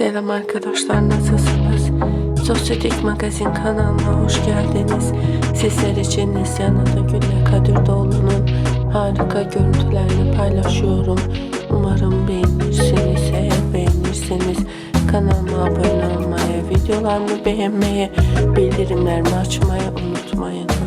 Selam arkadaşlar nasılsınız? Sosyetik Magazin kanalına hoş geldiniz. Sizler için Neslihan gülle Kadir Doğulu'nun harika görüntülerini paylaşıyorum. Umarım beğenirsiniz. Eğer beğenirseniz kanalıma abone olmayı, videolarımı beğenmeyi, bildirimlerimi açmayı unutmayın.